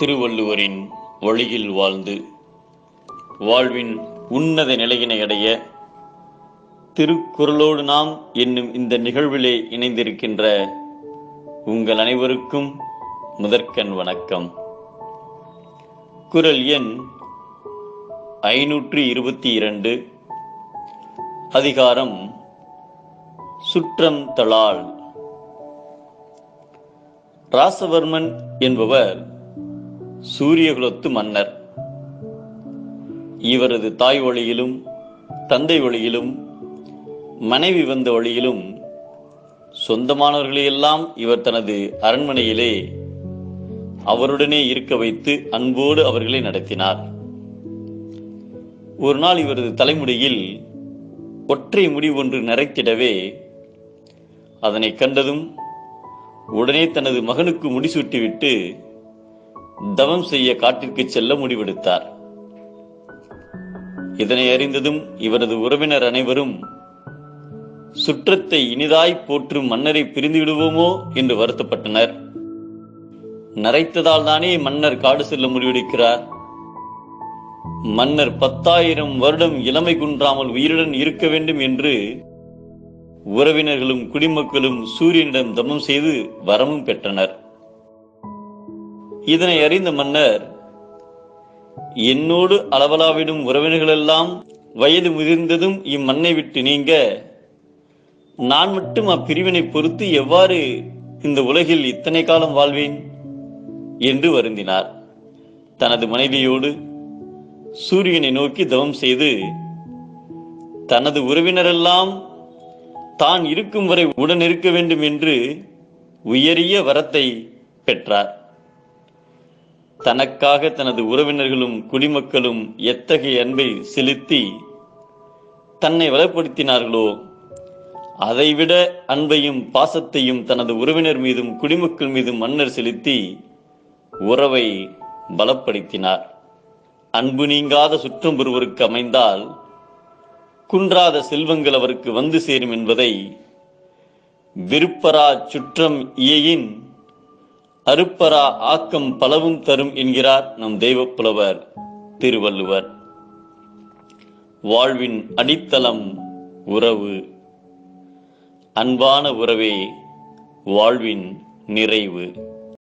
திருவள்ளுவரின் வழியில் வாழ்ந்து வாழ்வின் உன்னத நிலையினை அடைய திருக்குறளோடு நாம் என்னும் இந்த நிகழ்விலே இணைந்திருக்கின்ற உங்கள் அனைவருக்கும் முதற்கண் வணக்கம். குரல் எண் ஐநூற்றி இருபத்தி இரண்டு. அதிகாரம் சுற்றம் தளால் ராசவர்மன் என்பவர் சூரியகுலத்து மன்னர். இவரது தாய் வழியிலும் தந்தை வழியிலும் மனைவி வந்த வழியிலும் சொந்தமானவர்களையெல்லாம் இவர் தனது அரண்மனையிலே அவருடனே இருக்க வைத்து அன்போடு அவர்களை நடத்தினார். ஒரு நாள் இவரது தலைமுடியில் ஒற்றை முடி ஒன்று நிறைத்திடவே அதனை கண்டதும் உடனே தனது மகனுக்கு முடிசூட்டிவிட்டு தவம் செய்ய காட்டிற்கு செல்ல முடிவெடுத்தார். இதனை அறிந்ததும் இவரது உறவினர் அனைவரும் சுற்றத்தை இனிதாய் போற்றும் மன்னரை பிரிந்து விடுவோமோ என்று வருத்தப்பட்டனர். நரைத்ததால் தானே மன்னர் காடு செல்ல முடிவெடுக்கிறார். மன்னர் பத்தாயிரம் வருடம் இளமை குன்றாமல் உயிருடன் இருக்க வேண்டும் என்று உறவினர்களும் குடிமக்களும் சூரியனிடம் தமம் செய்து வரமும் பெற்றனர். இதனை அறிந்த மன்னர் என்னோடு அளவலாவிடும் உறவினர்களெல்லாம் வயது முதிர்ந்ததும் இம்மண்ணை விட்டு நீங்க நான் மட்டும் அப்பிரிவினை பொறுத்து எவ்வாறு இந்த உலகில் இத்தனை காலம் வாழ்வேன்? என்று வருந்தினார். தனது மனைவியோடு சூரியனை நோக்கி தவம் செய்து தனது உறவினரெல்லாம் தான் இருக்கும் வரை உடன் இருக்க வேண்டும் என்று உயரிய வரத்தை பெற்றார். தனக்காக தனது உறவினர்களும் குடிமக்களும் எத்தகைய அன்பை செலுத்தி தன்னை வளப்படுத்தினார்களோ அதைவிட அன்பையும் பாசத்தையும் தனது உறவினர் மீதும் குடிமக்கள் மீதும் மன்னர் செலுத்தி உறவை பலப்படுத்தினார். அன்பு நீங்காத சுற்றம் ஒருவருக்கு அமைந்தால் குன்றாத செல்வங்கள் அவருக்கு வந்து சேரும் என்பதை விருப்பரா சுற்றம் இயையின் அருப்பரா ஆக்கம் பலவும் தரும் என்கிறார் நம் தெய்வப்புலவர் திருவள்ளுவர். வாழ்வின் அடித்தளம் உறவு. அன்பான உறவே வாழ்வின் நிறைவு.